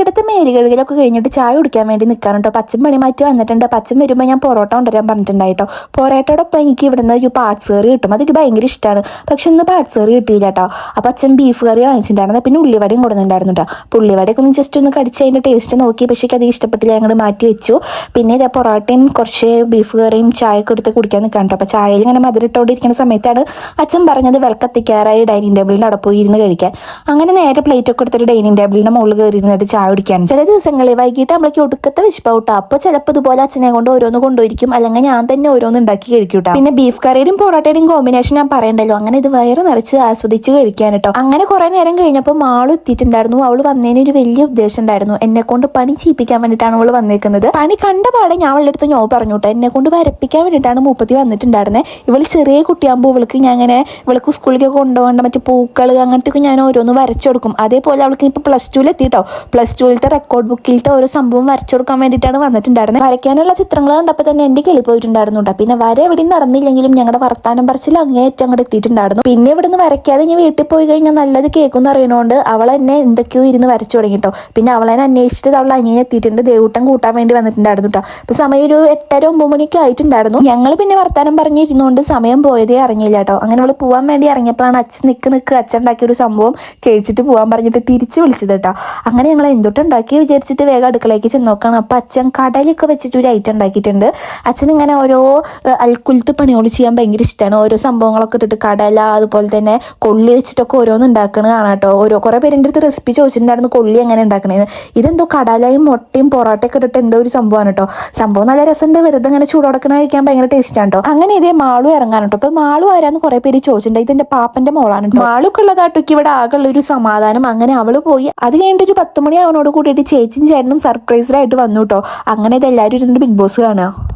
വൈകിട്ടത്തെ മേരി കഴുകലൊക്കെ കഴിഞ്ഞിട്ട് ചായ കുടിക്കാൻ വേണ്ടി നിൽക്കാൻ കേട്ടോ പച്ചൻ പണി മാറ്റി വന്നിട്ടുണ്ട്. പച്ചൻ വരുമ്പോൾ ഞാൻ പൊറോട്ട കൊണ്ടുവരാൻ പറഞ്ഞിട്ടുണ്ടായിട്ടോ പൊറോട്ടയോടൊപ്പം എനിക്ക് ഇവിടുന്ന് ഒരു പാർട്സ് കറി കിട്ടും. അതെനിക്ക് ഭയങ്കര ഇഷ്ടമാണ് പക്ഷെ ഇന്ന് പാർട്സ് കറി കിട്ടിയില്ല കേട്ടോ അപ്പം അച്ഛൻ ബീഫ് കറി വാങ്ങിച്ചിട്ടുണ്ടായിരുന്നു. പിന്നെ ഉള്ളിവടയും കൊടുക്കുന്നുണ്ടായിരുന്നു കേട്ടോ അപ്പോൾ ഉള്ളിവടയൊക്കെ ഒന്ന് ജസ്റ്റ് ഒന്ന് കടിച്ച് അതിന്റെ ടേസ്റ്റ് നോക്കി. പക്ഷേ അത് ഇഷ്ടപ്പെട്ടില്ല. ഞങ്ങൾ മാറ്റി വെച്ചു. പിന്നെ ഇതേ പൊറോട്ടയും കുറച്ച് ബീഫ് കറിയും ചായയൊക്കെ എടുത്ത് കുടിക്കാൻ നിൽക്കാൻ കേട്ടോ അപ്പോൾ ചായയിൽ ഇങ്ങനെ മധുരിട്ടോണ്ടിരിക്കുന്ന സമയത്താണ് അച്ഛൻ പറഞ്ഞത് വിളക്കത്തിക്കാറായി ഡൈനിങ് ടേബിളിന്റെ അവിടെ പോയി ഇരുന്ന് കഴിക്കാൻ. അങ്ങനെ നേരെ പ്ലേറ്റൊക്കെ എടുത്തിട്ട് ഡൈനിങ് ടേബിളിന്റെ മുകളിൽ കയറി ഇരുന്നിട്ട് ചായ കുടിക്കാൻ ചില ദിവസങ്ങളിൽ വൈകിട്ട് നമ്മളേക്ക് ഒടുക്കത്തെ വിശപ്പാവട്ടോ. അപ്പൊ ചിലപ്പോൾ ഇതുപോലെ അച്ഛനെ കൊണ്ട് ഓരോന്ന് കൊണ്ടുപോയിരിക്കും. അല്ലെങ്കിൽ ഞാൻ തന്നെ ഓരോന്ന് ഉണ്ടാക്കി കഴിക്കൂട്ടോ. പിന്നെ ബീഫ് കറിയുടെയും പൊറോട്ടയുടെയും കോമ്പിനേഷൻ ഞാൻ പറയണ്ടല്ലോ. അങ്ങനെ ഇത് വയറ് നിറച്ച് ആസ്വദിച്ച് കഴിക്കാൻ കേട്ടോ അങ്ങനെ കുറെ നേരം കഴിഞ്ഞപ്പോൾ മാൾ എത്തിയിട്ടുണ്ടായിരുന്നു. അവൾ വന്നതിന് ഒരു വലിയ ഉദ്ദേശം ഉണ്ടായിരുന്നു. എന്നെ കൊണ്ട് പണി ചെയ്യിപ്പിക്കാൻ വേണ്ടിയിട്ടാണ് അവൾ വന്നേക്കുന്നത്. പണി കണ്ട പാടെ ഞാൻ അവളുടെ അടുത്ത് ഞോ പറഞ്ഞു എന്നെ കൊണ്ട് വരപ്പിക്കാൻ വേണ്ടിയിട്ടാണ് മൂപ്പത്തി വന്നിട്ടുണ്ടായിരുന്നത് ഇവൾ ചെറിയ കുട്ടിയാകുമ്പോൾ ഇവൾക്ക് ഞാൻ അങ്ങനെ ഇവൾക്ക് സ്കൂളിലേക്ക് കൊണ്ടുപോകേണ്ട മറ്റു പൂക്കൾ അങ്ങനത്തെ ഞാൻ ഓരോന്ന് വരച്ചു കൊടുക്കും. അതേപോലെ അവൾക്ക് ഇപ്പോൾ പ്ലസ് ടുവിൽ എത്തിയിട്ടോ പ്ലസ് ടുവിലത്തെ റെക്കോർഡ് ബുക്കിലത്തെ ഓരോ സംഭവം വരച്ചു കൊടുക്കാൻ വേണ്ടിയിട്ടാണ് വന്നിട്ടുണ്ടായിരുന്നത്. വരയ്ക്കാനുള്ള ചിത്രങ്ങൾ കണ്ടപ്പോൾ തന്നെ എന്റെ കിളി പോയിട്ടുണ്ടായിരുന്നു പിന്നെ വര എവിടെയും നടന്നില്ലെങ്കിലും ഞങ്ങളുടെ വർത്താനം പറച്ചിൽ അങ്ങേയറ്റം അങ്ങോട്ട് എത്തിയിട്ടുണ്ടായിരുന്നു. പിന്നെ ഇവിടുന്ന് വരയ്ക്കാതെ ഞാൻ വീട്ടിൽ പോയി കഴിഞ്ഞാൽ നല്ലത് കേൾക്കും അറിയണോണ്ട് അവൾ എന്നെ എന്തൊക്കെയോ ഇരുന്ന് വരച്ചു തുടങ്ങി കേട്ടോ പിന്നെ അവളെ അന്വേഷിച്ചിട്ട് അവൾ അനിയനെ എത്തിയിട്ടുണ്ട്. ദേവൂട്ടം കൂട്ടാൻ വേണ്ടി വന്നിട്ടുണ്ടായിരുന്നു കേട്ടോ സമയം ഒരു എട്ടര ഒമ്പത് മണിക്ക് ആയിട്ടുണ്ടായിരുന്നു. ഞങ്ങൾ പിന്നെ വർത്താനം പറഞ്ഞിരുന്നുകൊണ്ട് സമയം പോയതേ അറിഞ്ഞില്ല കേട്ടോ അങ്ങനെ അവൾ പോകാൻ വേണ്ടി ഇറങ്ങിയപ്പോഴാണ് അച്ഛൻ നിൽക്ക് നിൽക്ക് അച്ഛൻ ഉണ്ടാക്കിയ ഒരു സംഭവം കഴിച്ചിട്ട് പോകാൻ പറഞ്ഞിട്ട് തിരിച്ചു വിളിച്ചത് കേട്ടോ അങ്ങനെ ഞങ്ങൾ എന്തൊട്ട് ഉണ്ടാക്കി വിചാരിച്ചിട്ട് വേഗം അടുക്കളയ്ക്ക് ചെന്ന് നോക്കണം. അപ്പം അച്ഛൻ കടലൊക്കെ വെച്ചിട്ട് ഒരു ഐറ്റം ഉണ്ടാക്കിയിട്ടുണ്ട്. അച്ഛൻ ഇങ്ങനെ ഓരോ അൽക്കുലത്ത് പണികൾ ചെയ്യാൻ ഭയങ്കര ഇഷ്ടമാണ് ഓരോ സംഭവങ്ങളൊക്കെ ഇട്ടിട്ട് കടല അതുപോലെ തന്നെ കൊള്ളി വെച്ചിട്ടൊക്കെ ഓരോന്ന് ഉണ്ടാക്കണത് കാണാം കേട്ടോ. ഓരോ കുറേ പേരുടെ അടുത്ത് റെസിപ്പി ചോദിച്ചിട്ടുണ്ടായിരുന്നു കൊള്ളി എങ്ങനെ ഉണ്ടാക്കണേന്ന്. ഇതെന്തോ കടലയും മുട്ടയും പൊറോട്ടയൊക്കെ ഇട്ടിട്ട് എന്തോ ഒരു സംഭവമാണ് കേട്ടോ. സംഭവം നല്ല രസമുണ്ട്. വെറുതെ ഇങ്ങനെ ചൂടോടക്കണ കഴിക്കാൻ ഭയങ്കര ടേസ്റ്റാണ് ആണ് കേട്ടോ. അങ്ങനെ ഇതേ മാളു ഇറങ്ങാൻ കേട്ടോ. അപ്പൊ മാളു ആരാന്ന് കുറെ പേര് ചോദിച്ചിട്ടുണ്ട്. ഇതെന്റെ പാപ്പന്റെ മോളാണ് കേട്ടോ. മാളുക്ക് ഉള്ളതാട്ടോക്ക് ഇവിടെ ആകെയുള്ള ഒരു സമാധാനം. അങ്ങനെ അവൾ പോയി. അത് കഴിഞ്ഞിട്ട് ഒരു പത്ത് മണി അവനോട് കൂടിയിട്ട് ചേച്ചിയും ചേട്ടനും സർപ്രൈസ്ഡായിട്ട് വന്നു കേട്ടോ അങ്ങനെ ഇത് എല്ലാവരും ഇരുന്നിട്ട് ബിഗ് ബോസ് കാണുക.